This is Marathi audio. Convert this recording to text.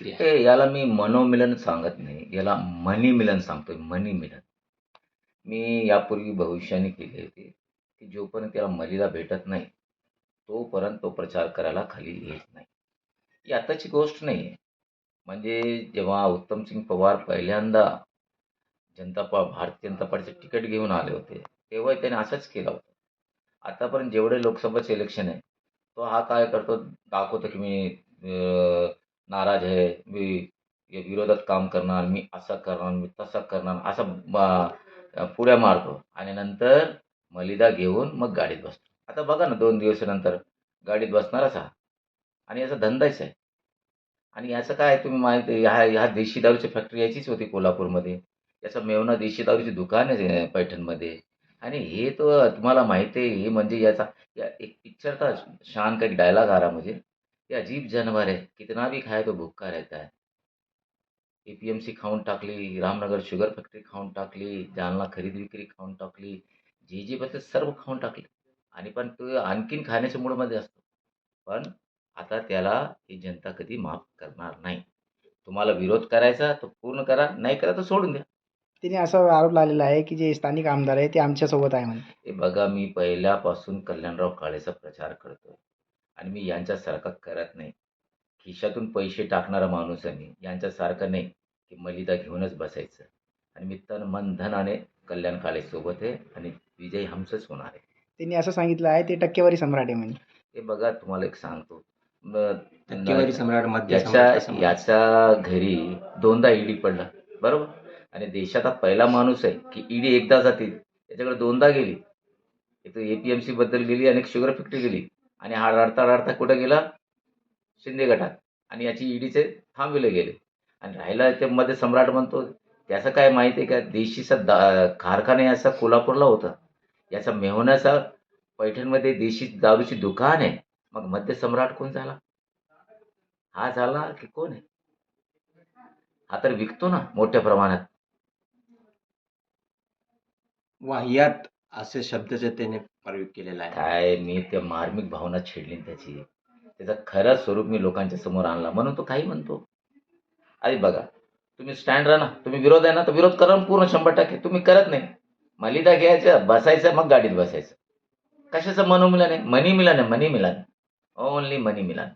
बघितली आहे. हे याला मी मनोमिलन सांगत नाही. याला मनी मिलन सांगतोय. मनी मिलन मी यापूर्वी भविष्याने केली होती की जोपर्यंत त्याला मलीला भेटत नाही तोपर्यंत तो प्रचार करायला खाली येत नाही. ही आताची गोष्ट नाही आहे. म्हणजे जेव्हा उत्तमसिंग पवार पहिल्यांदा जनता पा भारतीय जनता पार्टीचे तिकीट घेऊन आले होते तेव्हा त्याने असंच केलं होतं. आतापर्यंत जेवढे लोकसभेचे इलेक्शन आहे तो हा काय करतो दाखवतो की मी नाराज आहे. मी या विरोधात काम करणार मी असं करणार मी तसं करणार असं ब- मारतो. आणि नंतर मलिदा घेऊन मग गाडीत बसतो. आता बघा ना दोन दिवसानंतर गाडीत बसणारच हा आणि याचा धंदाच आहे? आणि याचं काय तुम्ही माहिती ह्या ह्या देशी दारूची फॅक्टरी याचीच होती कोल्हापूरमध्ये. याचं मेवना देशी दारूची दुकान आहे पैठणमध्ये. आणि हे तो तुम्हाला माहिती आहे हे म्हणजे याचा या एक पिक्चरचा शान काही डायलॉग आ रहा ये अजीब जानवर है कितना भी खाए तो भूखा रहता है। एपीएमसी खाऊन टाकली रामनगर शुगर फॅक्टरी खाऊन टाकली जालना खरेदी विक्री खाऊन टाकली जे जे बसते सर्व खाऊन टाकले आणि पण तो आणखीन खाण्याच्या मूडमध्ये असतो. पण आता त्याला ही जनता कधी माफ करणार नाही. तुम्हाला विरोध करायचा तो पूर्ण करा नाही करा तर सोडून द्या. तिने असा आरोप लावलेला आहे की जे स्थानिक आमदार आहे ते आमच्यासोबत आहे म्हणे. हे बघा मी पहिल्यापासून कल्याणराव काळेचा प्रचार करतोय. आणि मी यांच्यासारखा करत नाही. खिशातून पैसे टाकणारा माणूस आहे मी. यांच्यासारखं नाही की मलिदा घेऊनच बसायचं. आणि मी तन मन धनाने कल्याण काळेसोबत आहे आणि विजय हमचंच होणार आहे. त्यांनी असं सांगितलं आहे ते टक्केवारी सम्राट आहे म्हणे. हे बघा तुम्हाला एक सांगतो. टक्केवारी सम्राट मध्य याच्या? याच्या घरी दोनदा ईडी पडला बरोबर? आणि देशात हा पहिला माणूस आहे की ईडी एकदा जाते त्याच्याकडे दोनदा गेली. एक तर एपीएमसी बद्दल गेली आणि एक शुगर फॅक्टरी गेली. आणि हा रडता रडता कुठं गेला? शिंदे गटात. आणि याची ईडीचे थांबविले गेले. आणि राहिला ते मध्ये सम्राट म्हणतो त्याचं काय माहिती आहे का? देशीचा दा कारखाना याचा कोल्हापूरला होता. याचा मेहण्याचा पैठणमध्ये देशी दारूची दुकान आहे. मग मध्य सम्राट कोण झाला? हा झाला की कोण आहे? हा तर विकतो ना मोठ्या प्रमाणात. वाह्यात असे शब्द जे त्याने प्रयोग केलेला आहे. काय मी त्या मार्मिक भावना छेडली त्याची. त्याचं खरं स्वरूप मी लोकांच्या समोर आणला. म्हणून तो काही म्हणतो. अरे बघा तुम्ही स्टँड राहा ना. तुम्ही विरोध आहे ना तर विरोध करा पूर्ण शंभर टक्के. तुम्ही करत नाही. मलिदा घ्यायचं बसायचं मग गाडीत बसायचं. कशाचं मनोमिलन आहे? मनी मिलन आहे मनी मिलन. ओनली मनी मिलन.